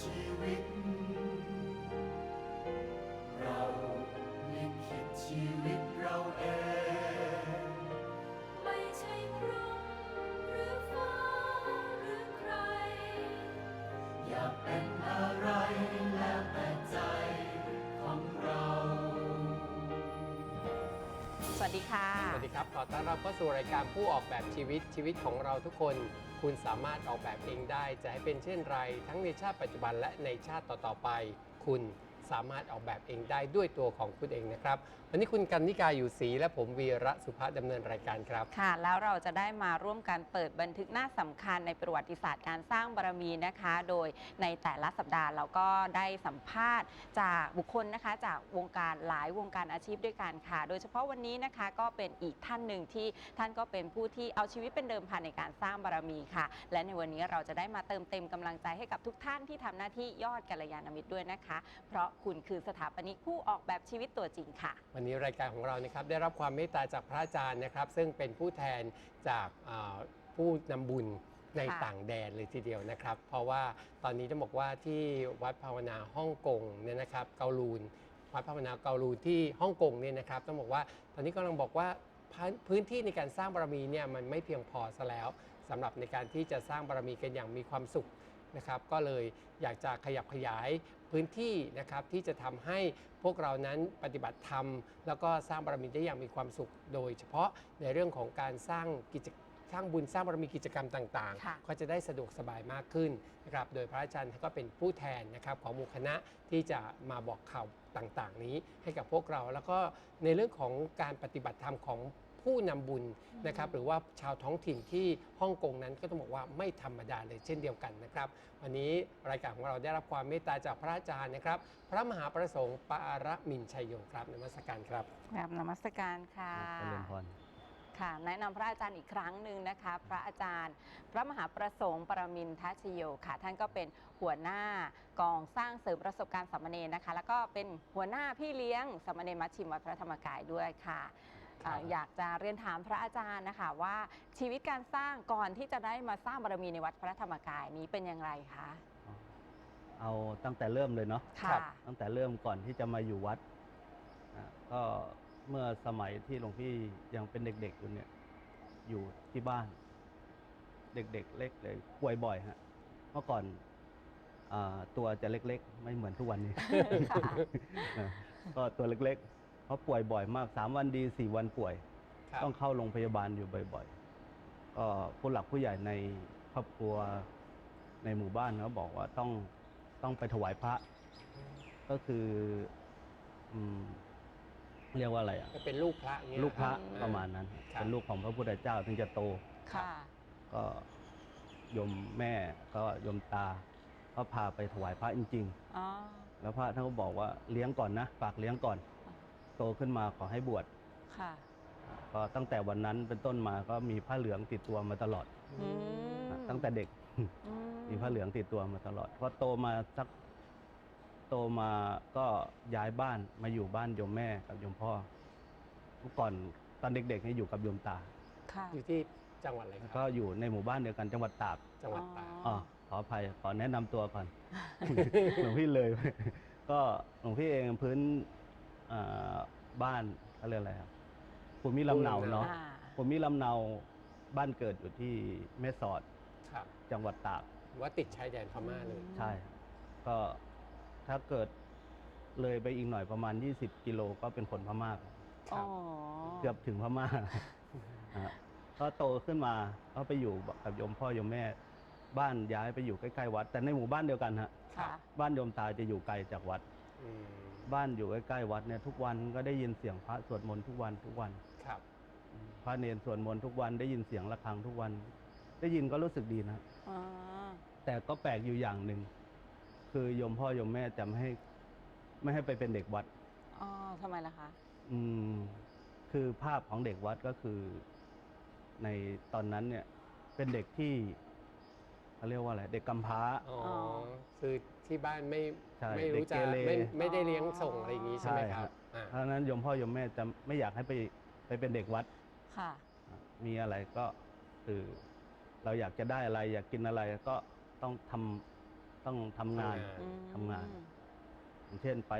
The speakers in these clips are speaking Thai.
ชีวิต เราลิขิตชีวิตเราเอง ไม่ใช่พรหมหรือฟ้าหรือใคร อยากเป็นอะไรแล้วแต่ใจของเรา สวัสดีค่ะ สวัสดีครับ ขอต้อนรับเข้าสู่รายการผู้ออกแบบชีวิตชีวิตของเราทุกคน คุณสามารถออกแบบเองได้จะให้เป็นเช่นไร ทั้งในชาติปัจจุบันและในชาติต่อๆไป คุณสามารถออกแบบเองได้ด้วยตัวของคุณเองนะครับ วันนี้คุณกันนิกาอยู่ศรีและผมวีระสุภาพดำเนินรายการครับ ค่ะ แล้วเราจะได้มาร่วมกันเปิดบันทึกหน้าสำคัญในประวัติศาสตร์การสร้างบารมีนะคะ โดยในแต่ละสัปดาห์เราก็ได้สัมภาษณ์จากบุคคลนะคะจากวงการหลายวงการอาชีพด้วยกันค่ะ โดยเฉพาะวันนี้นะคะก็เป็นอีกท่านหนึ่งที่ท่านก็เป็นผู้ที่เอาชีวิตเป็นเดิมพันในการสร้างบารมีค่ะ และในวันนี้เราจะได้มาเติมเต็มกำลังใจให้กับทุกท่านที่ทำหน้าที่ยอดกัลยาณมิตรด้วยนะคะ เพราะคุณคือสถาปนิกผู้ออกแบบชีวิตตัวจริงค่ะ วันนี้รายการของเรานะครับได้รับความเมตตาจากพระอาจารย์นะครับ ซึ่งเป็นผู้แทนจากอ่าผู้นำบุญในค่ะต่างแดนเลยทีเดียวนะครับ เพราะว่าตอนนี้ต้องบอกว่าที่วัดภาวนาฮ่องกงเนี่ยนะครับเกาลูนวัดภาวนาเกาลูนที่ฮ่องกงเนี่ยนะครับต้องบอกว่าตอนนี้กำลังบอกว่าพื้นพื้นที่ในการสร้างบารมีเนี่ยมันไม่เพียงพอซะแล้วสำหรับในการที่จะสร้างบารมีกันอย่างมีความสุข นะครับก็เลยอยากจะขยับขยายพื้นที่นะครับที่จะทำให้พวกเรานั้นปฏิบัติธรรม แล้วก็สร้างบารมีได้อย่างมีความสุข โดยเฉพาะในเรื่องของการสร้างกิจสร้างบุญสร้างบารมีกิจกรรมต่างค่ะๆก็จะได้สะดวกสบายมากขึ้นนะครับโดยพระอาจารย์ก็เป็นผู้แทนนะครับของหมู่คณะที่จะมาบอกข่าวต่างๆ นี้ให้กับพวกเรา แล้วก็ในเรื่องของการปฏิบัติธรรมของ ผู้นำบุญนะครับหรือว่าชาวท้องถิ่นที่ฮ่องกงนั้นก็ต้องบอกว่าไม่ธรรมดาเลยเช่นเดียวกันนะครับ วันนี้รายการของเราได้รับความเมตตาจากพระอาจารย์นะครับ พระมหาประสงค์ปาระมินชัยยงครับนมัสการครับครับนมัสการค่ะเจริญพรค่ะแนะนำพระอาจารย์อีกครั้งหนึ่งนะคะ พระอาจารย์ พระมหาประสงค์ปรมินทชโยค่ะ ท่านก็เป็นหัวหน้ากองสร้างเสริมประสบการณ์สามเณรนะคะ แล้วก็เป็นหัวหน้าพี่เลี้ยงสามเณรมัชชิมวัดพระธรรมกายด้วยค่ะ อ่าอยากจะเรียนถามพระอาจารย์นะคะว่าชีวิตการสร้างก่อนที่จะได้มาสร้างบารมีในวัดพระธรรมกายนี้เป็นอย่างไรคะเอาตั้งแต่เริ่มเลยเนาะค่ะ ตั้งแต่เริ่มก่อนที่จะมาอยู่วัดอะก็เมื่อสมัยที่หลวงพี่ยังเป็นเด็กๆอยู่เนี่ย อยู่ที่บ้าน เด็กๆ เล็กเลยป่วยบ่อยฮะเมื่อก่อนอาตัวจะเล็กๆ ไม่เหมือนทุกวันนี้ ค่ะ อะก็ตัวเล็กๆเพ ราะป่วยบ่อยมากสามวันดีสี่วันป่วย ครับ ต้องเข้าโรงพยาบาลอยู่บ่อยๆก็ผู้หลักผู้ใหญ่ในครอบครัวในหมู่บ้านเขาบอกว่าต้องต้องไปถวายพระ ก็คืออืมเรียกว่าอะไรอะ ก็เป็นลูกพระอย่างเงี้ยลูกพระคบประมาณนั้น ครับ เป็นลูกของพระพุทธเจ้าถึงจะโต ค่ะ ก็โยมแม่ก็โยมตา ก็พาไปถวายพระจริง อ๋อ ๆ แล้วพระท่านก็บอกว่าเลี้ยงก่อนนะฝากเลี้ยงก่อน โตขึ้นมาขอให้บวชค่ะ ก็ตั้งแต่วันนั้นเป็นต้นมาก็มีผ้าเหลืองติดตัวมาตลอด อืมตั้งแต่เด็กอืมีผ้าเหลืองติดตัวมาตลอด พอโตมาสักโตมาก็ย้ายบ้านมาอยู่บ้านโยมแม่กับโยมพ่อเมื่อก่อนตอนเด็กๆนี่อยู่กับโยมตา ค่ะอยู่ที่จังหวัดอะไรคก็รับ อยู่ในหมู่บ้านเดียวกันจังหวัดตาก จังหวัดตาก อ๋ออ๋อขออภัยขอแนะนำตัวก่อน หลวงพี่เลย ก็หลวงพี่เองพื้น อ่าบ้านเขาเรียกอะไรครับภูมิลำเนาเนาะอ่ภูมิลำเนาบ้านเกิดอยู่ที่แม่สอดครับจังหวัดตาก ว่าติดชายแดนพม่าเลย ใช่ก็ถ้าเกิดเลยไปอีกหน่อยประมาณ 20 กิโลก็เป็นคนพม่าคอ๋รัอบ เกือบถึงพม่าฮะก็โตขึ้นมาก็ไปอยู่กับโยมพ่อโยมแม่ บ้านย้ายไปอยู่ใกล้ๆวัด แต่ในหมู่บ้านเดียวกันฮะค่ะ บ้านโยมตาจะอยู่ไกลจากวัด อืม บ้านอยู่ใกล้ๆวัดเนี่ยทุกวันก็ได้ยินเสียงพระสวดมนต์ทุกวันทุกวันครับ พระเนรสวดมนต์ทุกวันได้ยินเสียงะระฆังทุกวัน ได้ยินก็รู้สึกดีนะอ๋อแต่ก็แปลกอยู่อย่างหนึ่งคือโยมพ่อโยมแม่จะไม่ให้ ไม่ให้ไปเป็นเด็กวัดอ๋อทำไมล่ะคะ อืม คือภาพของเด็กวัดก็คือ ในตอนนั้นเนี่ย เป็นเด็กที่เขาเรียกว่าอะไรเด็กกำพร้า อ๋ออ๋อคือ ที่บ้านไม่ใช่ไม่รู้จะเด็กเกเร ไม่ไม่ได้เลี้ยงส่งอะไรอย่างงี้ใช่ไหมครับใช่อ่า เพราะฉะนั้นโยมพ่อโยมแม่จะไม่อยากให้ไปไปเป็นเด็กวัด ค่ะ มีอะไรก็คือเราอยากจะได้อะไร อยากกินอะไรก็ต้องทต้องทำงาน อืมทำงาน อย่างเช่นไป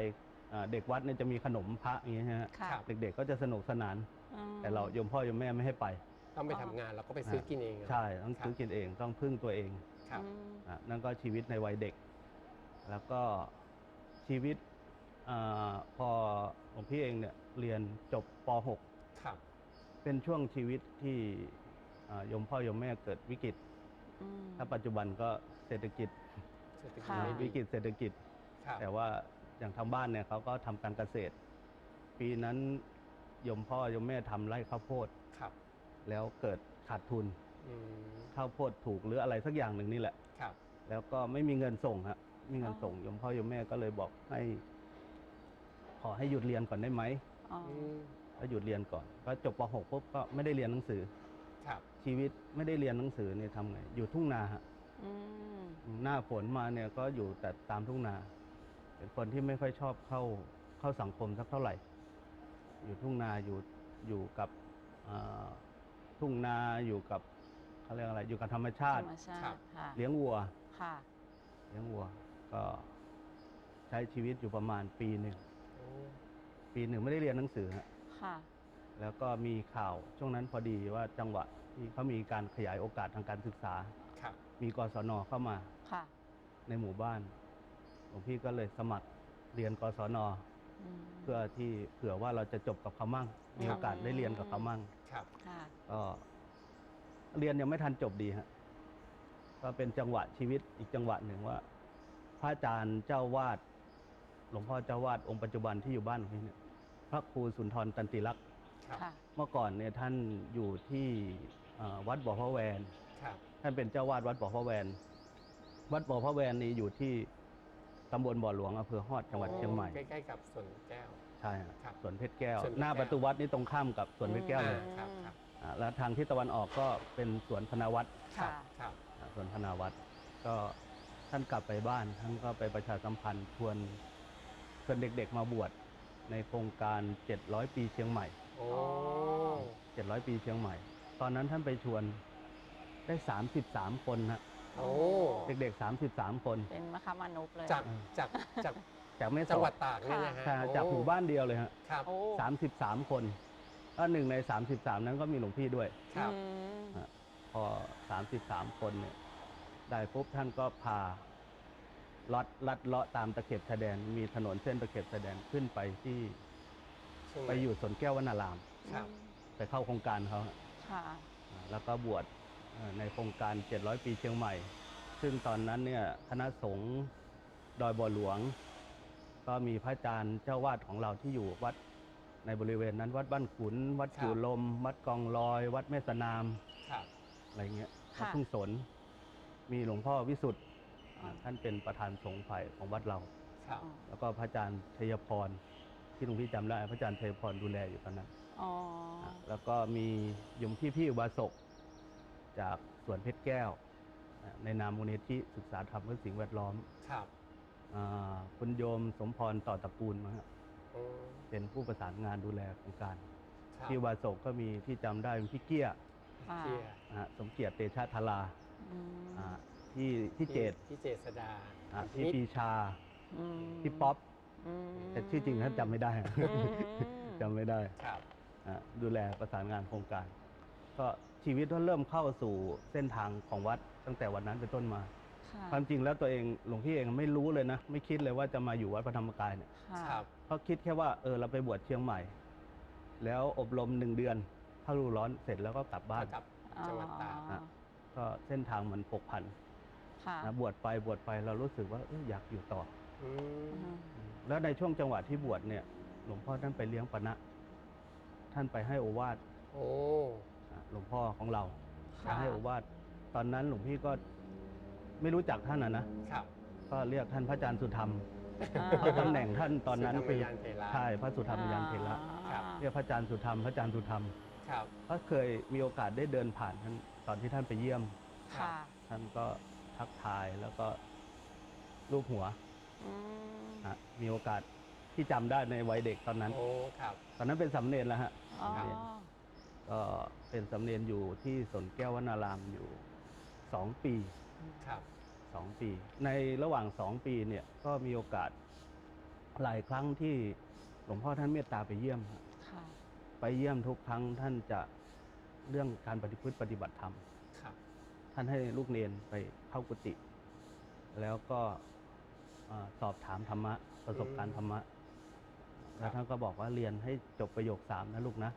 อ่าเด็กวัดเนี่ยจะมีขนมพระอย่างเงี้ยฮะค่ะครับเด็กๆก็จะสนุกสนาน อืม แต่เราโยมพ่อโยมแม่ไม่ให้ไป ต้องไปทำงานเราก็ไปซื้อกินเองเหรอใช่ต้องครับซื้อกินเองต้องพึ่งตัวเองครับ อืมอะนั่นก็ชีวิตในวัยเด็ก แล้วก็ชีวิตอาพอหลวงพี่เองเนี่ยเรียนจบปครับ .6 เป็นช่วงชีวิตที่อ่าโยมพ่อโยมแม่เกิดวิกฤตอืมถ้าปัจจุบันก็เศรษฐกิจเศรษฐกิจค่ะไม่วิดีกฤตเศรษฐกิจครับแต่ว่าอย่างทางบ้านเนี่ยเขาก็ทำการเกษตร ปีนั้นโยมพ่อโยมแม่ทำไร่ข้าวโพดครับแล้วเกิดขาดทุนอืมข้าวโพดถูกหรืออะไรสักอย่างหนึ่งนี่แหละครับแล้วก็ไม่มีเงินส่งครับไม่มีเงินส่งโยมพ่อโยมแม่ก็เลยบอกให้ ขอให้หยุดเรียนก่อนได้ไหมอ๋ออืมก็หยุดเรียนก่อน ก็จบป .6 ปุ๊บก็ไม่ได้เรียนหนังสือ ครับ ชีวิตไม่ได้เรียนหนังสือเนี่ยทำไง อยู่ทุ่งนาฮะอืมหน้าฝนมาเนี่ยก็อยู่แต่ตามทุ่งนา เป็นคนที่ไม่ค่อยชอบเข้าเข้าสังคมสักเท่าไหร่ อยู่ทุ่งนาอยู่อยู่กับอ่าทุ่งนาอยู่กับเขาเรียกอะไรอยู่กับธรรมชาธรติ รมชาครับ ติค่ะเลี้ยงวัว ค่ะ เลี้ยงวัว ก็ใช้ชีวิตอยู่ประมาณปีหนึ่ง โอ้ปีหนึ่งไม่ได้เรียนหนังสือฮะค่ะ แล้วก็มีข่าวช่วงนั้นพอดีว่าจังหวะที่เขามีการขยายโอกาสทางการศึกษา ครับมีกศนเข้ามาค่ะ ในหมู่บ้านหลวงพี่ก็เลยสมัครเรียนกศนอืม เพื่อที่เผื่อว่าเราจะจบกับเขามั่ง มีครับโอกาสได้เรียนกับเขามั่ง ครับค่ะ ก็เรียนยังไม่ทันจบดีฮะก็เป็นจังหวะชีวิตอีกจังหวะหนึ่งว่าพ ระอาจารย์เจ้าวาด หลวงพ่อเจ้าวาดองค์ปัจจุบันที่อยู่บ้านของพี่เนี่ยพระครูสุนทรตันติลักษณ์ครับค่ะ เมื่อก่อนเนี่ยท่านอยู่ที่เอ่อวัดบ่อพระแวน ครับ ท่านเป็นเจ้าวาดวัดบ่อพระแวน วัดบ่อพระแวนนี่อยู่ที่ตำบลบ่อหลวงอำเภอฮอดจังหวัดเชียงใหม่ ใกล้ๆกับสวนแก้ว ใช่ฮะครับสวนเพชรแก้ว สวนเพชรหน้าแก้วประตูวัดนี่ตรงข้ามกับสวนเพชรแก้วเลยครับครับอ่าแล้วทางทิศตะวันออกก็เป็นสวนพนาวัดครัค่ะบครับ อ่าสวนพนาวัดก็ ท่านกลับไปบ้านท่านก็ไปประชาสัมพันธ์ชวนชวนเด็กๆมาบวชในโครงการ 700 ปีเชียงใหม่ โอ้700 ปีเชียงใหม่ ตอนนั้นท่านไปชวนได้ 33 คนฮะโอ้เด็กๆ 33 คน เป็นมะคามนุษย์เลยจากจากจากจากแม่สจังอหวัดดตากเนี่ยนะฮะใช่โอ้จากหมู่บ้านเดียวเลยฮะครับโอ้33คนก็หนึ่งใน33นั้นก็มีหลวงพี่ด้วย ครับอืมฮะพอ33คนเนี่ย ได้ปุ๊บท่านก็พาลัดลัดเลาะตามตะเข็บชายแดน มีถนนเส้นตะเข็บชายแดนขึ้นไปที่เชีงใหไปม่อยู่สวนแก้ววนารามครับไปเข้าโครงการเขาฮะค่ะอ่าแล้วก็บวชเอ่อในโครงการ 700 ปีเชียงใหม่ ซึ่งตอนนั้นเนี่ยคณะสงฆ์ดอยบ่อหลวง ก็มีพระอาจารย์เจ้าวาดของเราที่อยู่วัดในบริเวณนั้น วัดบ้านขุน วัดครับจู่ลม วัดกองลอย วัดแม่สนามครับอะไรเงี้ยค่ะวัดทุ่งสน มีหลวงพ่อวิสุทธิ์อ๋อท่านเป็นประธานสงฆ์ฝ่ายของวัดเรา ครับ แล้วก็พระอาจารย์ชัยพรที่หลวงพี่จำได้ พระอาจารย์ชัยพรดูแลอยู่ตอนนั้นอ๋ออะแล้วก็มีโยมพี่พี่อุบาสกจากสวนเพชรแก้วอะในนามมูลนิธิศึกษาธรรมเพื่อสิ่งแวดล้อมครับอ่าคุณโยมสมพรต่อตระกูลมาฮะโอ้เป็นผู้ประสานงานดูแลโครงการครับพี่อุบาสกก็มีที่จำได้เป็นพี่เกี้ยค่ะ เกียอะสมเกียรติเตชะธารา อืมอะพี่พี่เจตพี่เจษดาอะพี่นิดปีชาอืมพี่ป๊อปอืมแต่ชื่อจริงท่านจำไม่ได้อืมจำไม่ได้ครับอะดูแลประสานงานโครงการ ก็ชีวิตก็เริ่มเข้าสู่เส้นทางของวัดตั้งแต่วันนั้นเป็นต้นมาค่ะความจริงแล้วตัวเองหลวงพี่เองไม่รู้เลยนะ ไม่คิดเลยว่าจะมาอยู่วัดพระธรรมกายเนี่ยค่ะครับเพราะคิดแค่ว่าเออเราไปบวชเชียงใหม่ แล้วอบรมหนึ่งเดือนถ้ารู้ร้อนเสร็จแล้วก็กลับบ้านกับจังหวัดตากอ๋อ ก็เส้นทางมันผกผันค่ะนะบวชไปบวชไปเรารู้สึกว่าเอออยากอยู่ต่อ อือืมมแล้วในช่วงจังหวะที่บวชเนี่ยหลวงพ่อท่านไปเลี้ยงปณะ ท่านไปให้โอวาทโอ้ อะหลวงพ่อของเราค่ะ ให้โอวาทตอนนั้นหลวงพี่ก็ไม่รู้จักท่านนะนะครับ ก็เรียกท่านพระอาจารย์สุธรรมอ่าเพราะตำแหน่งท่านตอนนั้นสุธรรมคือยานเถระ ใช่พระสุธรรมยานเถระครับ เรียกพระอาจารย์สุธรรมพระอาจารย์สุธรรมครับ ก็เคยมีโอกาสได้เดินผ่านท่าน ตอนที่ท่านไปเยี่ยม ค่ะ ท่านก็ทักทายแล้วก็รูปหัวอืมนะมีโอกาสที่จำได้ในวัยเด็กตอนนั้น โอ้ครับตอนนั้นเป็นสำเนรแล้วฮะอ๋อก็เป็นสำเนรอยู่ที่สนแก้ววนารามอยู่สองปี ครับสสองปี ในระหว่างสองปีเนี่ยก็มีโอกาสหลายครั้งที่หลวงพ่อท่านเมตตาไปเยี่ยมฮะค่ะ ไปเยี่ยมทุกครั้งท่านจะ เรื่องการปฏิพฤติปฏิบัติธรรมครับท่านให้ลูกเนนไปเข้ากุฏิแล้วก็อ่าสอบถามธรรมะประสบการณ์ธรรมะแล้วท่านก็บอกว่าเรียนให้จบประโยคสามนะลูกนะ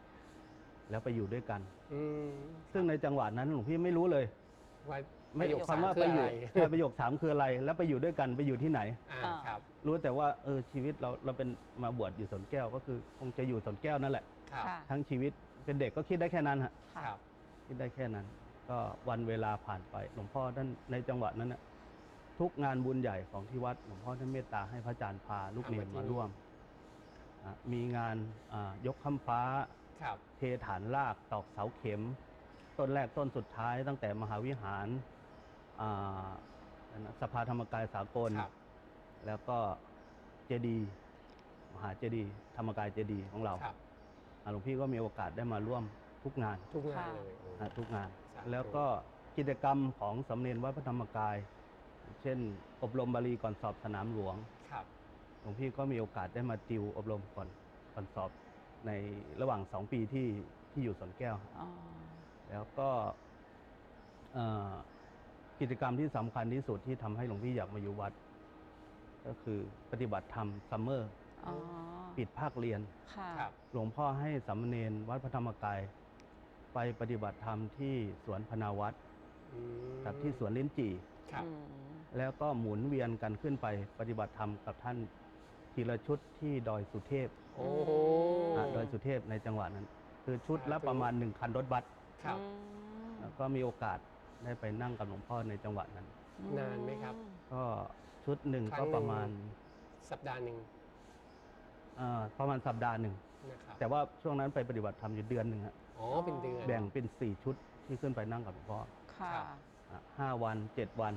แล้วไปอยู่ด้วยกันอืมซึ่งในจังหวะนั้นหลวงพี่ไม่รู้เลยว่าไม่ ประโยคคำว่าสไปคืออยู่อะไรใช่ประโยคสามคืออะไร แล้วไปอยู่ด้วยกันไปอยู่ที่ไหนอ่าอ่าครับรู้แต่ว่าเออชีวิตเราเราเป็นมาบวชอยู่สวนแก้วก็คือคงจะอยู่สวนแก้วนั่นแหละ ครับค่ะทั้งชีวิตเป็นเด็กก็คิดได้แค่นั้นฮะค่ะครับ คิดได้แค่นั้น ก็วันเวลาผ่านไปหลวงพ่อท่านในจังหวะนั้นนะทุกงานบุญใหญ่ของที่วัดหลวงพ่อท่านเมตตาให้พระอาจารย์พาลูกเนรมาร่วมอะมีงานอ่ายกคำฟ้า ครับเทฐานรากตอกเสาเข็ม ต้นแรกต้นสุดท้ายตั้งแต่มหาวิหาร อ่าอะไรนะสภาธรรมกายสากล ครับ แล้วก็เจดีย์มหาเจดีย์ธรรมกายเจดีย์ของเราครับ อะหลวงพี่ก็มีโอกาสได้มาร่วมทุกงานทุกงานเลยโอ้ อะทุกงาน สาธุ แล้วก็กิจกรรมของสำเนียนวัดพระธรรมกาย เช่น อบรมบาลีก่อนสอบสนามหลวง ครับ หลวงพี่ก็มีโอกาสได้มาติวอบรมก่อนก่อนสอบในระหว่างสองปีที่ที่อยู่สวนแก้ว อ๋อแล้วก็เอ่อ กิจกรรมที่สำคัญที่สุดที่ทำให้หลวงพี่อยากมาอยู่วัด ก็คือปฏิบัติธรรมซัมเมอร์อ๋อปิดภาคเรียนค่ะครับหลวงพ่อให้สามเณรวัดพระธรรมกาย ไปปฏิบัติธรรมที่สวนพนาวัดอืมกับที่สวนลิ้นจี่ครับอืมแล้วก็หมุนเวียนกันขึ้นไปปฏิบัติธรรมกับท่านทีละชุดที่ดอยสุเทพโอ้โหอะดอยสุเทพในจังหวัดนั้น คือชุดละสาธุประมาณหนึ่งคันรถบัสครับอืมแล้วก็มีโอกาส ได้ไปนั่งกับหลวงพ่อในจังหวัดนั้น นานไหมครับ ก็ชุดหนึ่งครั้ก็งหนึ่ง ประมาณสัปดาห์หนึ่งเอ่อประมาณสัปดาห์หนึ่ง นะครับแต่ว่าช่วงนั้นไปปฏิบัติธรรมอยู่เดือนหนึ่งฮะอ๋อเป็นเดือน แบ่งเป็นสี่ชุดที่ขึ้นไปนั่งกับหลวงพ่อค่ะ ครับ อะห้าวันเจ็ดวัน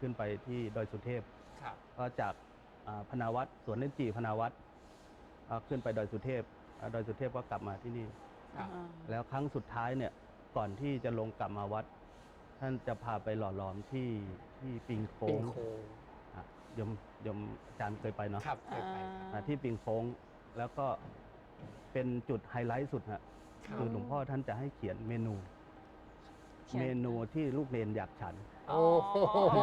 ขึ้นไปที่ดอยสุเทพ ครับ ก็จากอ่าพนาวัดสวนเล่นจีพนาวัดอ่าขึ้นไปดอยสุเทพอ่าดอยสุเทพก็กลับมาที่นี่ ครับอ่าแล้วครั้งสุดท้ายเนี่ยก่อนที่จะลงกลับมาวัด ท่านจะพาไปหล่อหลอมที่ที่ปิงโค้ปิงงโคงอะยมยมอาจารย์เคยไปเนาะครับเคยไปอะที่ปิงโค้งแล้วก็เป็นจุดไฮไลท์สุดฮะครับ คือหลวงพ่อท่านจะให้เขียนเมนู เขียน เมนูที่ลูกเนนอยากฉัน โอ้โห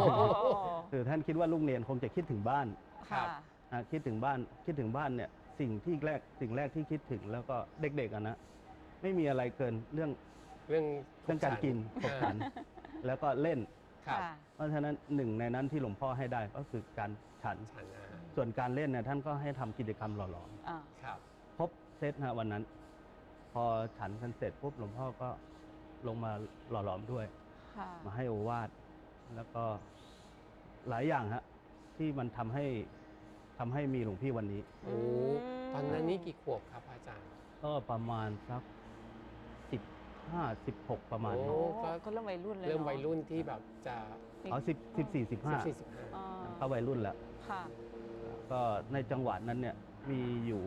คือท่านคิดว่าลูกเนนคงจะคิดถึงบ้านค่ะอะคิดถึงบ้านคิดถึงบ้านเนี่ยสิ่งที่แรกสิ่งแรกที่คิดถึงแล้วก็เด็กๆอะนะไม่มีอะไรเกินเรื่องเรื่องเรื่องการกินขบขัน แล้วก็เล่น ครับค่ะ เพราะฉะนั้นหนึ่งในนั้นที่หลวงพ่อให้ได้ก็คือการฉัน ฉันอาหารส่วนการเล่นเนี่ยท่านก็ให้ทำกิจกรรมหล่ออ่า ครับ ๆครบเซตฮะวันนั้น พอฉันกันเสร็จปุ๊บหลวงพ่อก็ลงมาหล่อหลอมด้วย ค่ะ มาให้โอวาทแล้วก็หลายอย่างฮะที่มันทำให้ทำให้มีหลวงพี่วันนี้ โอ้ตอนนั้นนี่กี่ขวบครับอาจารย์ ก็ประมาณสัก 15 16 ประมาณโอ้นี้ก็ ก็เริ่มวัยรุ่นเลยเริ่มวัยรุ่นที่แบบจะอ๋อ10 14 สิบสี่สิบห้าเข้าวัยรุ่นแล้วก็ในจังหวัดนั้นเนี่ยมีอยู่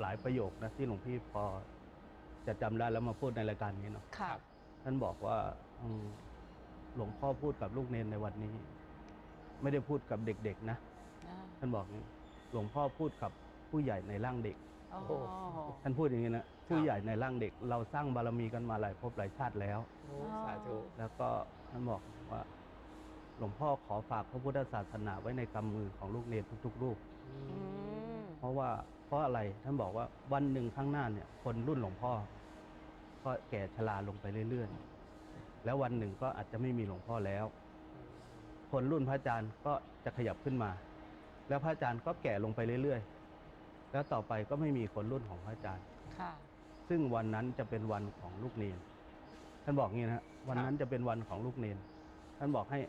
หลายประโยคนะที่หลวงพี่พอจะจำได้แล้วมาพูดในรายการนี้เนาะค่ะ ท่านบอกว่าหลวงพ่อพูดกับลูกเนนในวันนี้ ไม่ได้พูดกับเด็กๆนะ ท่านบอกหลวงพ่อพูดกับผู้ใหญ่ในร่างเด็ก โอ้โอ้ท่านพูดอย่างนี้นะผู้ใหญ่ในร่างเด็กเราสร้างบารมีกันมาหลายภพหลายชาติแล้ว โอ้สาธุแล้วก็ท่านบอกว่าหลวงพ่อขอฝากพระพุทธศาสนาไว้ในกำมือของลูกเนรทุกๆรูป อือืมมเพราะว่าเพราะอะไรท่านบอกว่าวันหนึ่งข้างหน้าเนี่ย คนรุ่นหลวงพ่อ ก็แก่ชราลงไปเรื่อยๆ แล้ววันหนึ่งก็อาจจะไม่มีหลวงพ่อแล้ว คนรุ่นพระอาจารย์ก็จะขยับขึ้นมา แล้วพระอาจารย์ก็แก่ลงไปเรื่อยๆ แล้วต่อไปก็ไม่มีคนรุ่นของพระอาจารย์ ค่ะ ซึ่งวันนั้นจะเป็นวันของลูกเนนท่านบอกงี้นะฮะวันนั้นจะเป็นวันของลูกเนนท่านบอกให้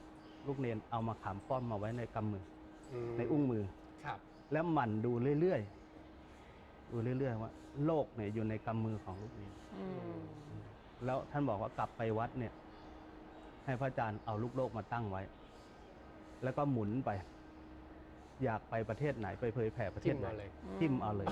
ลูกเนนเอามาขามป้อมมาไว้ในกำมือมในอุ้งมือ ครับ แล้วหมั่นดูเรื่อยๆดูเรื่อยๆว่าโลกเนี่ยอยู่ในกำมือของลูกเนนอืมแล้วท่านบอกว่ากลับไปวัดเนี่ย ให้พระอาจารย์เอาลูกโลกมาตั้งไว้ แล้วก็หมุนไป อยากไปประเทศไหนไปเผยแผ่ประเทจิ้ศมไหนมาเลย จิ้มเอาเลย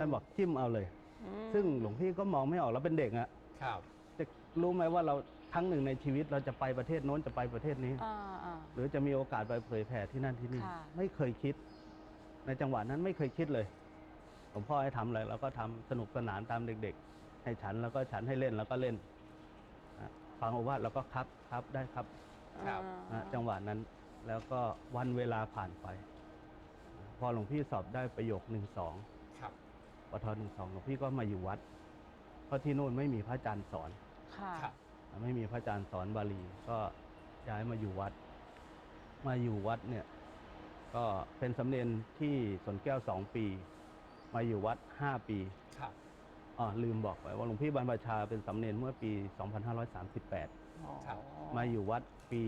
ท่านบอกจิ้มเอาเลย อืมซึ่งหลวงพี่ก็มองไม่ออกเราเป็นเด็กอะครับจะรู้ไหมว่าเราครั้งหนึ่งในชีวิตเราจะไปประเทศโน้นจะไปประเทศนี้ อ่าอ่า หรือจะมีโอกาสไปเผยแผ่ที่นั่นที่นี่ ค่ะ ไม่เคยคิด ในจังหวะนั้นไม่เคยคิดเลยหลวงพ่อให้ทำอะไรเราก็ทำสนุกสนานตามเด็ก ๆ ให้ฉันแล้วก็ฉันให้เล่นแล้วก็เล่นนะฟังโอวาทเราก็ครับครับได้ครับครับนะจังหวะนั้น แล้วก็วันเวลาผ่านไป พอหลวงพี่สอบได้ประโยคหนึ่งสองครับปทหนึ่งสองหลวงพี่ก็มาอยู่วัด เพราะที่นู่นไม่มีพระอาจารย์สอน ค่ะ ครับ ไม่มีพระอาจารย์สอนบาลีก็ย้ายมาอยู่วัด มาอยู่วัดเนี่ย ก็เป็นสำเร็จที่สวนแก้วสองปี มาอยู่วัดห้าปีครับอ๋อลืมบอกไปว่าหลวงพี่บรรพชาเป็นสำเร็จเมื่อปี 2538อ๋อครับ มาอยู่วัดปี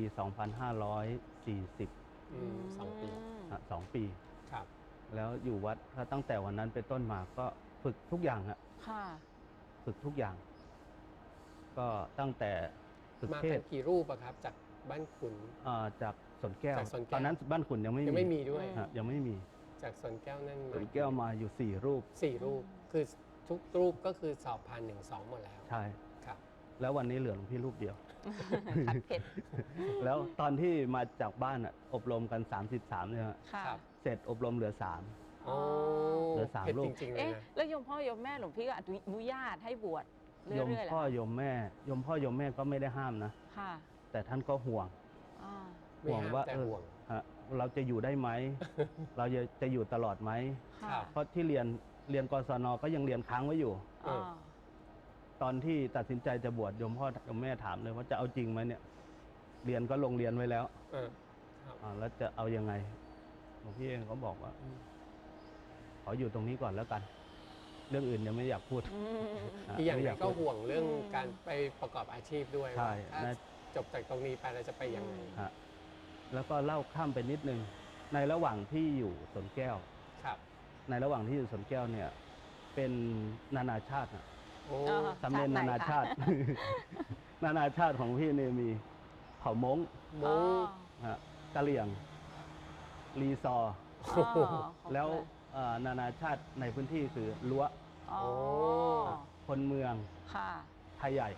2540 อืมสองปีอะสองปี ครับ แล้วอยู่วัดถ้าตั้งแต่วันนั้นเป็นต้นมาก็ฝึกทุกอย่างฮะค่ะ ฝึกทุกอย่าง ก็ตั้งแต่ฝึกมาเทกัศนกี่รูปอะครับ จากบ้านขุน อ่าจากสวนแก้ว จากสวนแก้ว ตอนนั้นบ้านขุนยังไม่ยังไม่มีด้วย ฮะยังไม่มีจากสวนแก้วนั่นสวนแก้วมาอยู่สี่รูป สี่รูป คือทุกรูปก็คือสอบผ่านหนึ่งสองหมดแล้ว ใช่ครับ แล้ววันนี้เหลือหลวงพี่รูปเดียว คัดเผ็ดแล้วตอนที่มาจากบ้านอะอบรมกัน 33เนี่ยฮะค่ะ ครับเสร็จอบรมเหลืออ๋อโอ้เหลือสามเผ็ดรูปจริงๆเลยเอ๊ะ นะแล้วโยมพ่อโยมแม่หลวงพี่ก็อนุญาตให้บวช3 โยมเรื่อยๆเหรพ่ออคะโยมแม่โยมพ่อโยมแม่ก็ไม่ได้ห้ามนะ ค่ะแต่ท่านก็ห่วง อ่าไม่ห่วงห้ามว่าแต่เออห่วง ฮะเราจะอยู่ได้ไหม เราจะจะอยู่ตลอดไหม ค่ะครับ เพราะที่เรียนเรียนกศนก็ยังเรียนค้างไว้อยู่ อ่า ตอนที่ตัดสินใจจะบวชโยมพ่อโยมแม่ถามเลยว่าจะเอาจริงไหมเนี่ย เรียนก็ลงเรียนไว้แล้ว เออครับอ่าแล้วจะเอายังไงหลวงพี่เองก็บอกว่าอืมขออยู่ตรงนี้ก่อนแล้วกัน เรื่องอื่นยังไม่อยากพูดอืมอะอีกอย่างหไม่นึ่ยางก็พูด ห่วงเรื่องอืมการไปประกอบอาชีพด้วยใช่ว่าถ้าน่า จบจากตรงนี้ไปเราจะไปยังไงฮะแล้วก็เล่าข้ามไปนิดนึง ในระหว่างที่อยู่สวนแก้ว ครับ ในระหว่างที่อยู่สวนแก้วเนี่ย เป็นนานาชาตินะ โอ้อ่าสำเร็จนานาชาติ นานาชาติของพี่เนี่ยมีเผ่ามงมอ๋องฮะกะเหรี่ยง รีซอร์อ๋อครบแล้วเยเอ่อนานาชาติในพื้นที่คือลัวอ๋อคนเมืองค่ะไทยใหญ่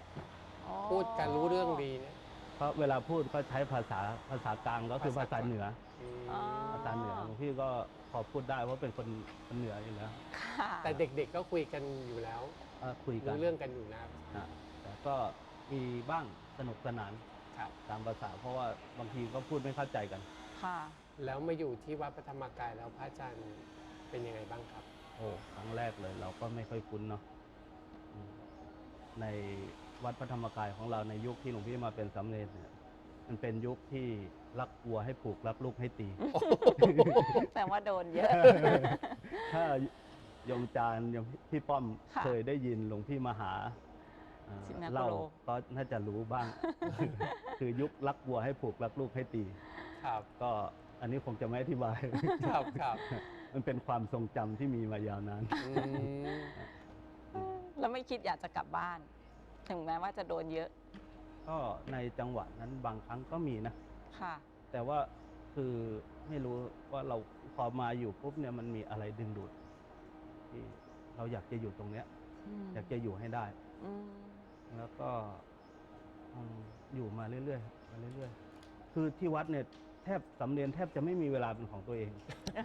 อ๋อพูดกันรู้เรื่องดีนะเพราะเวลาพูดก็ใช้ภาษาภาษากลางก็คือภาภาษาษาเหนือ อืมอ๋อภาษาเหนือหลวงพี่ก็พอพูดได้เพราะเป็นคนคนเหนืออยู่แล้ว ค่ะแต่เด็กๆก็คุยกันอยู่แล้ว เอ่อคุยกันรู้เรื่องกันอยู่แล้วฮะแต่ก็มีบ้างสนุกสนานครับ ตามภาษา เพราะว่าบางทีก็พูดไม่เข้าใจกัน ค่ะ แล้วมาอยู่ที่วัดพระธรรมกายแล้วพระอาจารย์เป็นยังไงบ้างครับ โอ้ครั้งแรกเลย เราก็ไม่ค่อยคุ้นเนาะอืมในวัดพระธรรมกายของเราในยุคที่หลวงพี่มาเป็นสำเร็จเนี่ย มันเป็นยุคที่รักวัวให้ผูกรักลูกให้ตี แต่ว่าโดนเยอะ ถ้าโยมจานโยมพี่ป้อมค่ะเคยได้ยินหลวงพี่มาหาเอ่อชินโกโล เล่าก็น่าจะรู้บ้าง คือยุครักวัวให้ผูกรักลูกให้ตี ครับก็อันนี้คงจะไม่อธิบาย ครับครับมันเป็นความทรงจำที่มีมายาวนาน อืมแล้วไม่คิดอยากจะกลับบ้าน ถึงแม้ว่าจะโดนเยอะก็ในจังหวะนั้นบางครั้งก็มีนะ ค่ะ แต่ว่าคือไม่รู้ว่าเราพอมาอยู่ปุ๊บเนี่ยมันมีอะไรดึงดูด ที่เราอยากจะอยู่ตรงเนี้ย อยากจะอยู่ให้ได้อืมแล้วก็อืมอยู่มาเรื่อยๆมาเรื่อยๆ คือที่วัดเนี่ยแทบสำเนียนแทบจะไม่มีเวลาเป็นของตัวเอง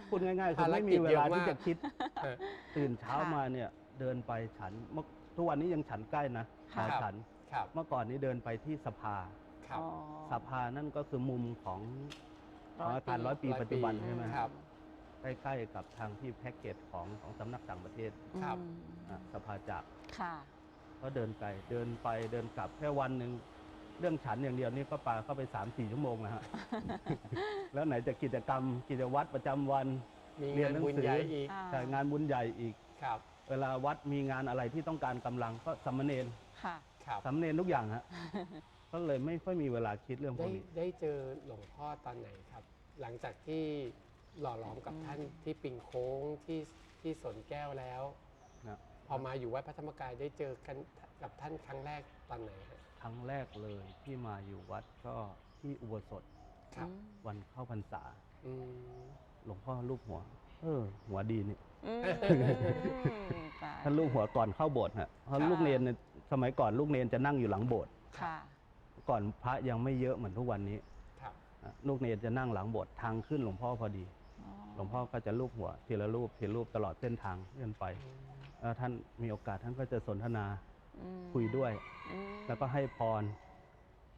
พูดง่ายๆคือไม่มีเวลาที่จะคิดเออตื่นเช้าค่ะมาเนี่ยเดินไปฉันเมื่อทุกวันนี้ยังฉันใกล้นะค่ะหาฉันครับเมื่อก่อนนี้เดินไปที่สภาครับอ๋อสภานั่นก็คือมุมของของอาคารร้ร้ออยยปีปีปัจจุบันร้อยปีใช่ไหมครับใก ล้ๆกับทางที่แพ็กเกจของของสำนักต่างประเทศครับ อืมอะสภาจากค่ะ ก็เดินไกลเดินไปเดินกลับแค่วันหนึ่งเรื่องฉันอย่างเดียวนี่ก็ปาเข้าไป3ามสี่ชั่วโมงนะฮะ แล้วไหนจะกิจกรรม กิจวัตรประจำวัน มีเรียงานนหนังบุญสือใหญ่อีกอ่าใช่งานบุญใหญ่อีก ครับเวลาวัดมีงานอะไรที่ต้องการกำลังก็สามเณรค่ะ ครับ สามเณรทุกอย่างฮะ ก็เลยไม่ค่อยมีเวลาคิดเรื่องพวได้กนี้ ได้เจอหลวงพ่อตอนไหนครับ หลังจากที่ หล่อหลอมกับอืมท่านที่ปิงโค้งที่ที่สวนแก้วแล้ว นะพอมาอยู่วัดพระธรรมกายได้เจอกันกับท่านครั้งแรกตอนไหนฮะครั้งแรกเลยที่มาอยู่วัดก็ที่อุโบสถครับอืมวันเข้าพรรษา อืม หลวงพ่อรูปหัว เออ หัวดีนี่อืมตายท่านรูปหัวก่อนเข้าโบสถ์ฮะเพราะค่ะลูกเนนเนี่ยสมัยก่อนลูกเนนจะนั่งอยู่หลังโบสถ์ค่ะ ก่อนพระยังไม่เยอะเหมือนทุกวันนี้ครับ อะลูกเนรจะนั่งหลังโบสถ์ทางขึ้นหลวงพ่อพอดี หลวงพ่อก็จะลูบหัวทีละรูปทีละรูปตลอดเส้นทางเลื่อนไปแล้วท่านมีโอกาสท่านก็จะสนทนาอืมคุยด้วยอืมแล้วก็ให้พร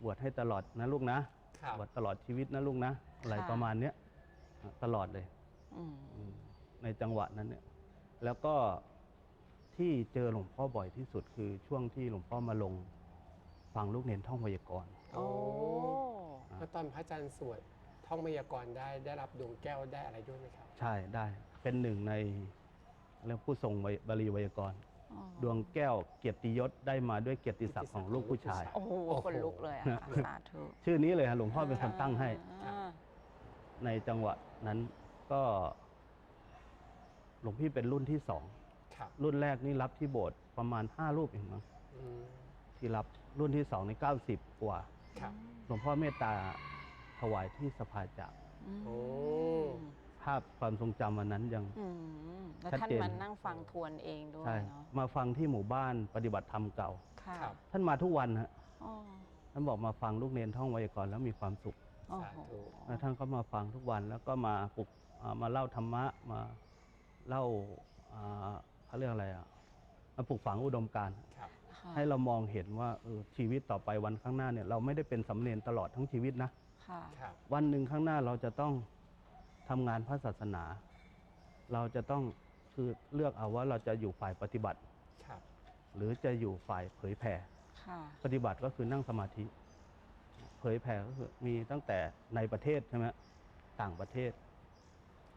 บวชให้ตลอดนะลูกนะครับบวชตลอดชีวิตนะลูกนะอะไรค่ะประมาณเนี้ยตลอดเลยอืมอืมในจังหวะนั้นเนี่ย แล้วก็ที่เจอหลวงพ่อบ่อยที่สุดคือช่วงที่หลวงพ่อมาลงฟังลูกเนนท่องไวยากรณ์โอ้แล้วตอนพระอาจารย์สวด ท่องไวยากรณ์ได้ได้รับดวงแก้วได้อะไรด้วยไหมครับ ใช่ได้เป็นหนึ่งในเรียกผู้ทรงไวยบาลีไวยากรณ์อ๋อดวงแก้วเกียรติยศได้มาด้วยเกียรติศักดิ์ของลูกผู้ชาย โอ้โหคนลุกเลยอะค่ะสาธุชื่อนี้เลยฮะหลวงพ่อเป็นคนตั้งให้ อ่าในจังหวะนั้นก็หลวงพี่เป็นรุ่นที่สอง ครับรุ่นแรกนี่รับที่โบสถ์ประมาณ 5 รูปเองมั้งอืมที่รับรุ่นที่สองใน 90 กว่า ครับหลวงพ่อเมตตา ถวายที่สภาจากอืมโอ้ ภาพความทรงจำวันนั้นยัง อืมแล้วชัดท่านเจน มานั่งฟังทวนเองด้วยใช่เนาะมาฟังที่หมู่บ้านปฏิบัติธรรมเก่า ค่ะครับ ท่านมาทุกวันฮะอ๋อท่านบอกมาฟังลูกเนนท่องไวยากรณ์แล้วมีความสุขโอ้สาโหธุ แล้วท่านก็มาฟังทุกวันแล้วก็มาปลุกอ่ามาเล่าธรรมะมาเล่าอ่าเขาเรียกอะไรอะมาปลุกฝังอุดมการณ์ ครับ ค่ะให้เรามองเห็นว่าเออชีวิตต่อไปวันข้างหน้าเนี่ยเราไม่ได้เป็นสำเร็จตลอดทั้งชีวิตนะ ค่ะครับ วันหนึ่งข้างหน้าเราจะต้องทำงานพระศาสนา เราจะต้องคือเลือกเอาว่าเราจะอยู่ฝ่ายปฏิบัติ ครับ หรือจะอยู่ฝ่ายเผยแผ่ ค่ะปฏิบัติก็คือนั่งสมาธิ เผยแผ่ก็คือมีตั้งแต่ในประเทศใช่ไหมต่างประเทศ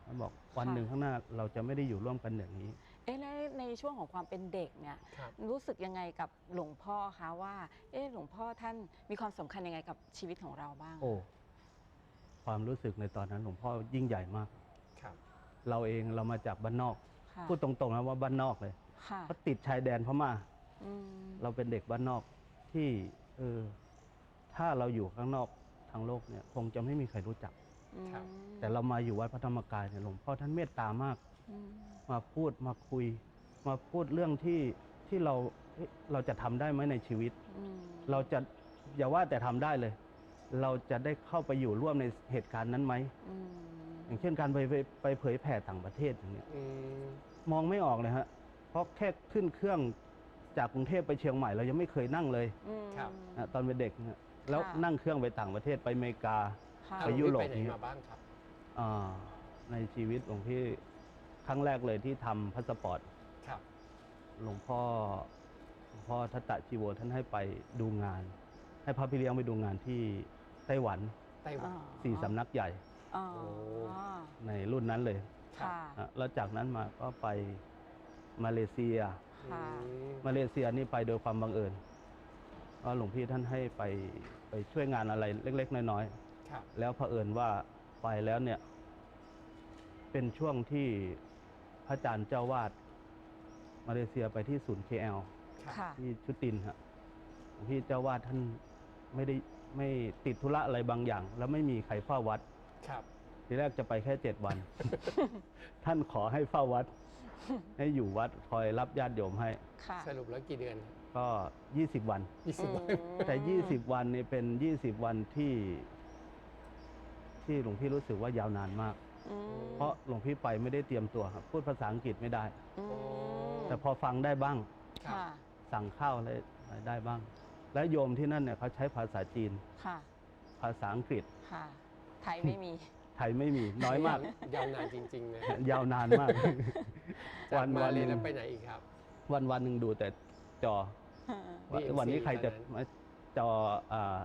ท่านบอกวันหนึ่งข้างหน้าเราจะไม่ได้อยู่ร่วมกันอย่างนี้ เอ๊ะแล้วในช่วงของความเป็นเด็กเนี่ย ครับ รู้สึกยังไงกับหลวงพ่อคะว่า เอ๊ะหลวงพ่อท่านมีความสำคัญยังไงกับชีวิตของเราบ้าง โอ้ ความรู้สึกในตอนนั้นหลวงพ่อยิ่งใหญ่มาก ครับ เราเองเรามาจากบ้านนอก ค่ะพูดตรงๆนะว่าบ้านนอกเลยค่ะเพราะติดชายแดนพม่า อืมเราเป็นเด็กบ้านนอกที่เออถ้าเราอยู่ข้างนอกทางโลกเนี่ยคงจะไม่มีใครรู้จัก ครับ อืมแต่เรามาอยู่วัดพระธรรมกายเนี่ยหลวงพ่อท่านเมตตามาก อืมมาพูดมาคุย มาพูดเรื่องที่ที่เราเอ๊ะเราจะทำได้ไหมในชีวิต อืมเราจะอย่าว่าแต่ทำได้เลย เราจะได้เข้าไปอยู่ร่วมในเหตุการณ์นั้นไหมอืมอย่างเช่นการไปไปไปเผยแผ่ต่างประเทศอย่างเนี้ยอืมมองไม่ออกเลยฮะ เพราะแค่ขึ้นเครื่องจากกรุงเทพไปเชียงใหม่เรายังไม่เคยนั่งเลยอืมนะตอนเป็นเด็กเนี่ยแล้วค่ะนั่งเครื่องไปต่างประเทศไปอเมริกาค่ะ ไปยุโรปไปไหนมาบ้างครับ อ่าในชีวิตหลวงพี่ครั้งแรกเลยที่ทำพาสปอร์ต ครับ หลวงพ่อหลวงพ่อทัตตะชีโวท่านให้ไปดูงาน ให้พระพี่เลี้ยงไปดูงานที่ ไต้หวันไต้หวันสี่สำนักใหญ่อ๋อโอ้ในรุ่นนั้นเลยค่ะอะแล้วจากนั้นมาก็ไปมาเลเซียค่ะอืมมาเลเซียนี่ไปโดยความบังเอิญว่าหลวงพี่ท่านให้ไปไปช่วยงานอะไรเล็ก ๆ น้อยครับๆแล้วเผอิญว่าไปแล้วเนี่ย เป็นช่วงที่พระอาจารย์เจ้าวาด มาเลเซียไปที่ศูนย์ KL ครับค่ะที่ชุตินฮะหลวงพี่เจ้าวาดท่านไม่ได้ ไม่ติดธุระอะไรบางอย่าง แล้วไม่มีใครเฝ้าวัด ครับ ทีแรกจะไปแค่เจ็ดวัน ท่านขอให้เฝ้าวัด ให้อยู่วัดคอยรับญาติโยมให้ ค่ะสรุปแล้วกี่เดือนก็ 20 วัน ยี่สิบวันแต่ 20 วันนี่เป็น 20 วันที่ ที่หลวงพี่รู้สึกว่ายาวนานมาก อืมเพราะหลวงพี่ไปไม่ได้เตรียมตัวครับพูดภาษาอังกฤษไม่ได้ อืมแต่พอฟังได้บ้างครับค่ะ สั่งข้าวอะไรได้บ้าง และโยมที่นั่นเนี่ยเขาใช้ภาษาจีน ค่ะ ภาษาอังกฤษ ค่ะ ไทยไม่มี ไทยไม่มีน้อยมาก ยาวนานจริงๆนะยาวนานมาก จากมาวันเรียนหแล้วนึ่งไปไหนอีกครับ วันวันหนึ่งดูแต่จอ วัน DMC วันนี้ใครจะตอนนั้นมาจออ่า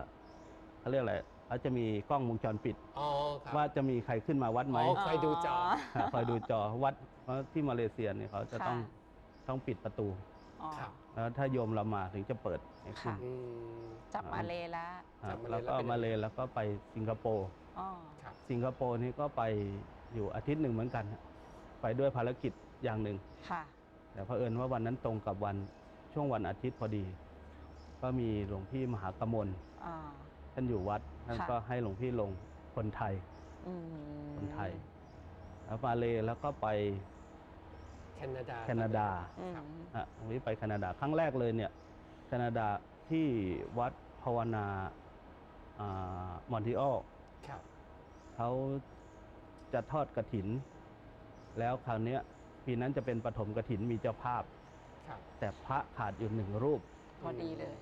เขาเรียกอะไรเขาจะมีกล้องวงจรปิดอ๋อครับว่าจะมีใครขึ้นมาวัดไหมอ๋อคอยดูจอฮะคอยดูจอวัดเพราะที่มาเลเซียเนี่ยเขาจะต้องค่ะต้องปิดประตู อ๋อครับ แล้วถ้าโยมเรามาถึงจะเปิดให้ขึ้นค่ะ อืม จับมาเลยละอ่าจากมาเลแล้วแล้วก็ไปไหนมาเลแล้วก็ไปสิงคโปร์ อ๋อครับ สิงคโปร์นี่ก็ไปอยู่อาทิตย์หนึ่งเหมือนกันฮะไปด้วยภารกิจอย่างหนึ่ง ค่ะ แต่เผอิญว่าวันนั้นตรงกับวันช่วงวันอาทิตย์พอดี ก็มีหลวงพี่มหากมลอ่า ท่านอยู่วัดท่านค่ะ ก็ให้หลวงพี่ลงคนไทย อืมคนไทยแล้วมาเลแล้วก็ไป แคนาดาแคนาดาอืมครับอะหลวงพี่ไปแคนาดาครั้งแรกเลยเนี่ยแคนาดาที่วัดภาวนามอนติออลครับเขาจะทอดกระถิน แล้วคราวเนี้ยปีนั้นจะเป็นปฐมกระถินมีเจ้าภาพ ครับ แต่พระขาดอยู่หนึ่งรูปพอดีเลย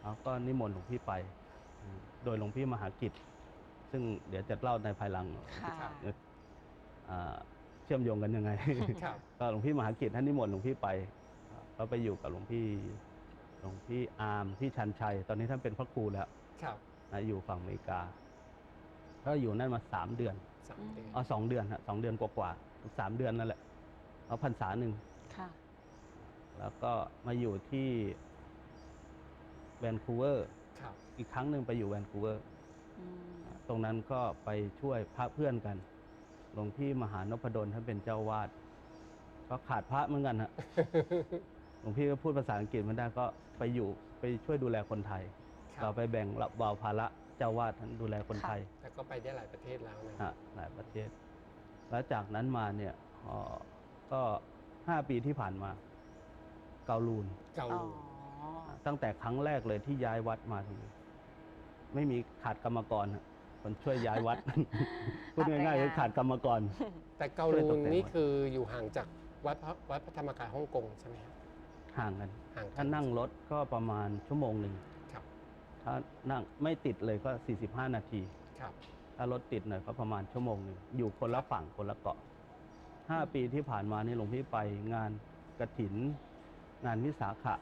เขาก็นิมนต์หลวงพี่ไปอืมโดยหลวงพี่มหากิจ ซึ่งเดี๋ยวจะเล่าในภายหลังค่ะอ่า เชื่อมโยงกันยังไงครับ ก็หลวงพี่มหากิจท่านนิมนต์หลวงพี่ไปก็ไปอยู่กับหลวงพี่หลวงพี่อาร์มที่ชันชัย ตอนนี้ท่านเป็นพระครูแล้วครับนะอยู่ฝั่งอเมริกา ก็อยู่นั่นมาสามเดือนสามเดือนอ๋อสองเดือนฮะสองเดือนกว่าๆสามเดือนนั่นแหละเอาพรรษาหนึ่งค่ะ แล้วก็มาอยู่ที่แวนคูเวอร์ครับอีกครั้งหนึ่งไปอยู่แวนคูเวอร์อืมตรงนั้นก็ไปช่วยพระเพื่อนกัน หลวงพี่มหานพดลท่านเป็นเจ้าวาดก็ขาดพระเหมือนกันฮะหลวงพี่ก็พูดภาษาอังกฤษไม่ได้ก็ไปอยู่ไปช่วยดูแลคนไทยครัเราบไปแบ่งรับเบาภาระเจ้าวาดท่านดูแลคนไทยแต่ก็ไปได้หลายประเทศแล้วนะฮะหลายประเทศ แล้วจากนั้นมาเนี่ยเอ่อก็ห้าปีที่ผ่านมา เกาลูนเกาอ๋หอลีตั้งแต่ครั้งแรกเลยที่ย้ายวัดมาตรงนี้ไม่มีขาดกรรมกรฮะ คนช่วยย้ายวัด พูดง่ายๆคือขาดกรรมกร แต่เกาช่วยลูตนกแต่งนี่วัดคืออยู่ห่างจากวัดพระวัดพระธรรมกายฮ่องกงใช่ไหมครับห่างกันห่างกัถ้านั่งรถก็ประมาณชั่วโมงหนึ่งครับถ้านั่งไม่ติดเลยก็ 45 นาทีครับถ้ารถติดหน่อยก็ประมาณชั่วโมงหนึ่งอยู่คนละฝั่งคนละเกาะ5ปีที่ผ่านมานี่หลวงพี่ไปงานกระถิน งานวิสาขะ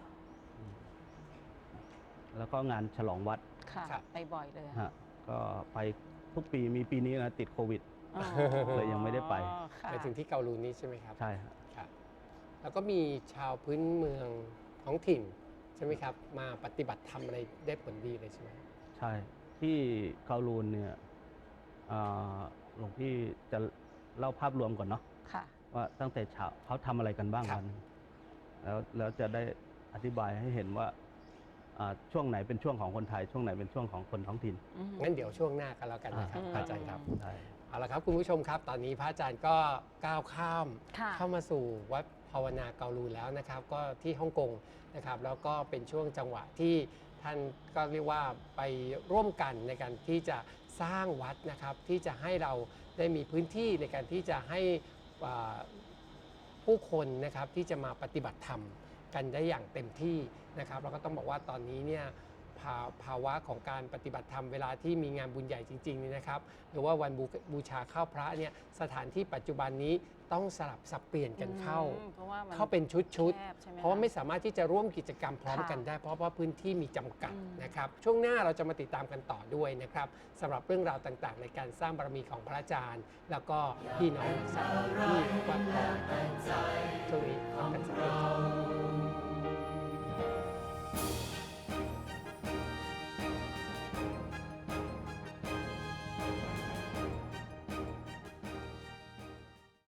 แล้วก็งานฉลองวัดค่ะครับไปบ่อยเลยฮะ ก็ไปทุกปีมีปีนี้นะติดโควิด อ๋อเลยยังไม่ได้ไป ค่ะ ไปถึงที่เกาลูนนี่ใช่ไหมครับใช่ฮะครับ แล้วก็มีชาวพื้นเมืองท้องถิ่นใช่ไหมครับ มาปฏิบัติธรรมอะไรได้ผลดีเลยใช่ไหมใช่ ที่เกาลูนเนี่ยอ่าหลวงพี่จะเล่าภาพรวมก่อนเนาะค่ะ ว่าตั้งแต่เช้าเขาทำอะไรกันบ้างครับวันหนึ่งแล้วแล้วจะได้อธิบายให้เห็นว่าอ่า ช่วงไหนเป็นช่วงของคนไทย ช่วงไหนเป็นช่วงของคนท้องถิ่นอืมงั้นเดี๋ยวช่วงหน้ากันแล้วกันนะครับอ่าพระอาจารย์ครับใช่เอาละครับคุณผู้ชมครับ ตอนนี้พระอาจารย์ก็ก้าวข้ามค่ะเข้ามาสู่วัดภาวนาเกาลูแล้วนะครับ ก็ที่ฮ่องกงนะครับ แล้วก็เป็นช่วงจังหวะที่ท่านก็เรียกว่าไปร่วมกันในการที่จะสร้างวัดนะครับ ที่จะให้เราได้มีพื้นที่ในการที่จะให้อ่าผู้คนนะครับที่จะมาปฏิบัติธรรม กันได้อย่างเต็มที่นะครับเราก็ต้องบอกว่าตอนนี้เนี่ยภาวะของการปฏิบัติธรรมเวลาที่มีงานบุญใหญ่จริงๆนี่นะครับ หรือว่าวันบูชาข้าวพระเนี่ยสถานที่ปัจจุบันนี้ ต้องสลับสับเปลี่ยนกันเข้าเข้าเป็นชุดช่ไๆเพราะว่าไม่สามารถที่จะร่วมกิจกรรมพร้อมกันได้ เพราะว่าพื้นที่มีจำกัดนะครับ ช่วงหน้าเราจะมาติดตามกันต่อด้วยนะครับสำหรับเรื่องราวต่างๆ ในการสร้างบารมีของพระอาจารย์ แล้วก็พี่น้องสาวที่วัดพรช่วงนี้พักันสักครู่ครับ